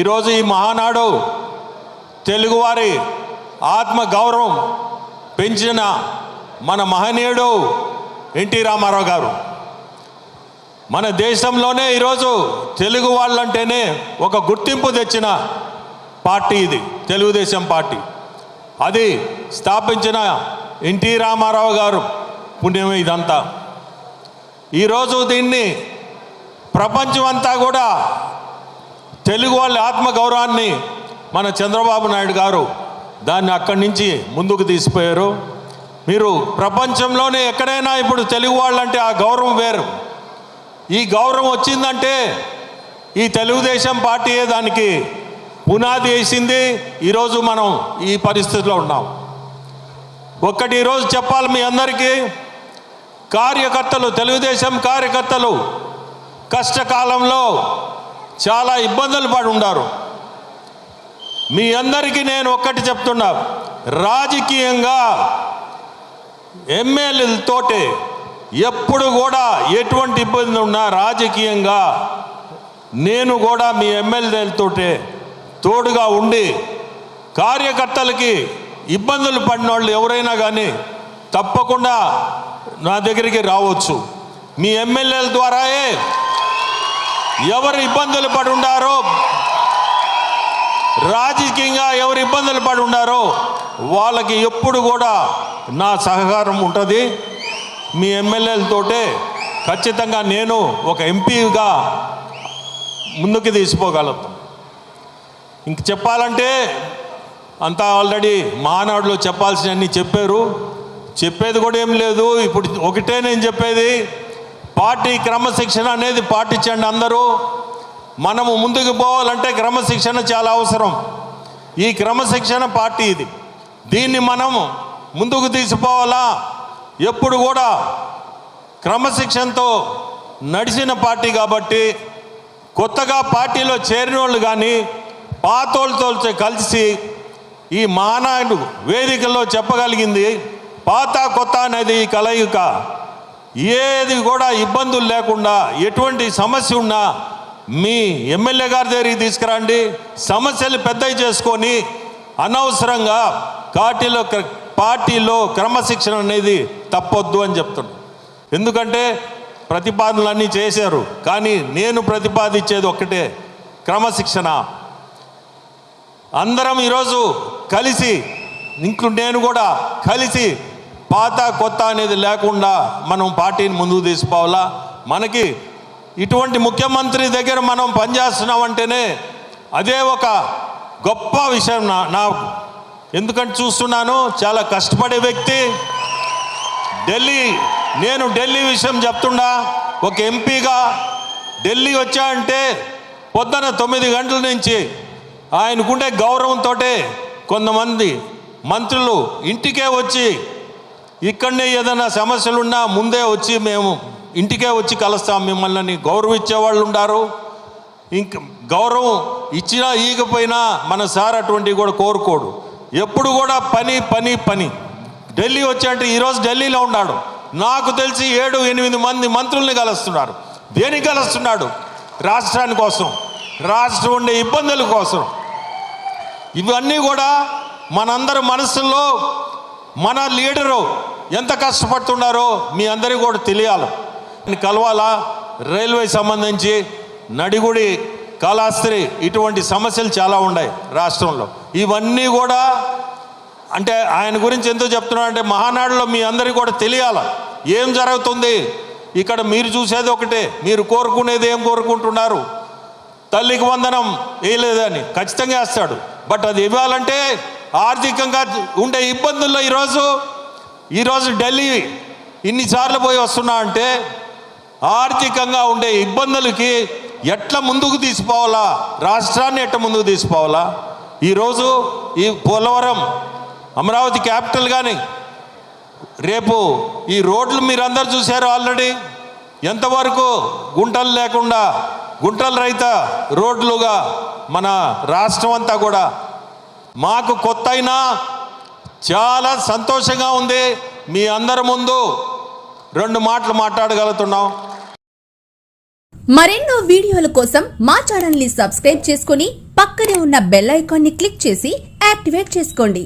ఈరోజు ఈ మహానాడు తెలుగువారి ఆత్మ గౌరవం పెంచిన మన మహనీయుడు ఎన్టీ రామారావు గారు. మన దేశంలోనే ఈరోజు తెలుగు వాళ్ళంటేనే ఒక గుర్తింపు తెచ్చిన పార్టీ ఇది తెలుగుదేశం పార్టీ. అది స్థాపించిన ఎన్టీ రామారావు గారు పుణ్యమే ఇదంతా. ఈరోజు దీన్ని ప్రపంచం అంతా కూడా తెలుగు వాళ్ళ ఆత్మగౌరవాన్ని మన చంద్రబాబు నాయుడు గారు దాన్ని అక్కడి నుంచి ముందుకు తీసిపోయారు. మీరు ప్రపంచంలోనే ఎక్కడైనా ఇప్పుడు తెలుగు వాళ్ళంటే ఆ గౌరవం వేరు. ఈ గౌరవం వచ్చిందంటే ఈ తెలుగుదేశం పార్టీయే దానికి పునాది వేసింది ఈరోజు మనం ఈ పరిస్థితిలో ఉన్నాం. ఒక్కటి ఈరోజు చెప్పాలి మీ అందరికీ కార్యకర్తలు తెలుగుదేశం కార్యకర్తలు కష్టకాలంలో చాలా ఇబ్బందులు పడి ఉండారు. మీ అందరికీ నేను ఒక్కటి చెప్తున్నా. రాజకీయంగా ఎమ్మెల్యేలతోటి ఎప్పుడు కూడా ఎటువంటి ఇబ్బంది ఉన్నా రాజకీయంగా నేను కూడా మీ ఎమ్మెల్యేలతోటే తోడుగా ఉండి కార్యకర్తలకి ఇబ్బందులు పడిన వాళ్ళు ఎవరైనా కానీ తప్పకుండా నా దగ్గరికి రావచ్చు. మీ ఎమ్మెల్యేల ద్వారాయే ఎవరు ఇబ్బందులు పడి ఉండారో రాజకీయంగా ఎవరు ఇబ్బందులు పడి ఉండారో వాళ్ళకి ఎప్పుడు కూడా నా సహకారం ఉంటుంది. మీ ఎమ్మెల్యేలతోటే ఖచ్చితంగా నేను ఒక ఎంపీగా ముందుకు తీసుకోగలను ఇంక చెప్పాలంటే అంతా ఆల్రెడీ మహానాడులో చెప్పాల్సినవన్నీ చెప్పారు. చెప్పేది కూడా ఏం లేదు. ఇప్పుడు ఒకటే నేను చెప్పేది పార్టీ క్రమశిక్షణ అనేది పాటించండి అందరూ. మనము ముందుకు పోవాలంటే క్రమశిక్షణ చాలా అవసరం. ఈ క్రమశిక్షణ పార్టీ ఇది. దీన్ని మనం ముందుకు తీసిపోవాలా ఎప్పుడు కూడా క్రమశిక్షణతో నడిచిన పార్టీ కాబట్టి కొత్తగా పార్టీలో చేరిన వాళ్ళు కానీ పాతోళ్ళతో కలిసి ఈ మహానాయుడు వేదికల్లో చెప్పగలిగింది పాత కొత్త అనేది ఈ కలయిక. ఏది కూడా ఇబ్బందులు లేకుండా ఎటువంటి సమస్య ఉన్నా మీ ఎమ్మెల్యే గారి దగ్గరికి తీసుకురండి. సమస్యలు పెద్దవి చేసుకొని అనవసరంగా పార్టీలో పార్టీలో క్రమశిక్షణ అనేది తప్పొద్దు అని చెప్తున్నాను ఎందుకంటే ప్రతిపాదనలన్నీ చేశారు కానీ నేను ప్రతిపాదించేది ఒక్కటే క్రమశిక్షణ. అందరం ఈరోజు కలిసి ఇంకు నేను కూడా కలిసి పాత కొత్త అనేది లేకుండా మనం పార్టీని ముందుకు తీసుకోవాలా మనకి ఇటువంటి ముఖ్యమంత్రి దగ్గర మనం పనిచేస్తున్నామంటేనే అదే ఒక గొప్ప విషయం నా నా ఎందుకంటే చూస్తున్నాను చాలా కష్టపడే వ్యక్తి. ఢిల్లీ నేను ఢిల్లీ విషయం చెప్తుండా ఒక ఎంపీగా ఢిల్లీ వచ్చా అంటే పొద్దున తొమ్మిది గంటల నుంచి ఆయనకుండే గౌరవంతో కొంతమంది మంత్రులు ఇంటికే వచ్చి ఇక్కడనే ఏదైనా సమస్యలున్నా ముందే వచ్చి మేము ఇంటికే వచ్చి కలుస్తాం. మిమ్మల్ని గౌరవించే వాళ్ళు ఉండారు. ఇంక గౌరవం ఇచ్చినా ఈగపోయినా మన సార్ అటువంటివి కూడా కోరుకోడు. ఎప్పుడు కూడా పని పని పని. ఢిల్లీ వచ్చాయంటే ఈరోజు ఢిల్లీలో ఉన్నాడు. నాకు తెలిసి ఏడు ఎనిమిది మంది మంత్రుల్ని కలుస్తున్నారు దేనికి కలుస్తున్నాడు? రాష్ట్రాని కోసం. రాష్ట్రం ఉండే ఇబ్బందుల కోసం. ఇవన్నీ కూడా మనందరి మనసుల్లో మన లీడరు ఎంత కష్టపడుతున్నారో మీ అందరికీ కూడా తెలియాలి. కలవాలా? రైల్వే సంబంధించి నడిగుడి కాళాస్త్రి ఇటువంటి సమస్యలు చాలా ఉన్నాయి రాష్ట్రంలో. ఇవన్నీ కూడా అంటే ఆయన గురించి ఎందుకు చెప్తున్నా అంటే మహానాడులో మీ అందరికీ కూడా తెలియాల. ఏం జరుగుతుంది? ఇక్కడ మీరు చూసేది ఒకటే. మీరు కోరుకునేది ఏం కోరుకుంటున్నారు? తల్లికి వందనం వేయలేదని ఖచ్చితంగా వేస్తాడు. బట్ అది ఇవ్వాలంటే ఆర్థికంగా ఉండే ఇబ్బందుల్లో ఈరోజు ఈరోజు ఢిల్లీ ఇన్నిసార్లు పోయి వస్తున్నా అంటే ఆర్థికంగా ఉండే ఇబ్బందులకి ఎట్లా ముందుకు తీసుకోవాలా రాష్ట్రాన్ని ఎట్లా ముందుకు తీసుకోవాలా ఈరోజు ఈ పోలవరం అమరావతి క్యాపిటల్ కానీ రేపు ఈ రోడ్లు మీరందరూ చూశారు ఆల్రెడీ. ఎంతవరకు గుంటలు లేకుండా గుంటల రైత రోడ్లుగా మన రాష్ట్రం అంతా కూడా మాకు కొత్త అయినా చాలా సంతోషంగా ఉంది. మీ అందరి ముందు రెండు మాటలు మాట్లాడగలుగుతున్నాం. మరెన్నో వీడియోల కోసం మా ఛానల్ని సబ్స్క్రైబ్ చేసుకుని పక్కనే ఉన్న బెల్ ఐకాన్ని క్లిక్ చేసి యాక్టివేట్ చేసుకోండి.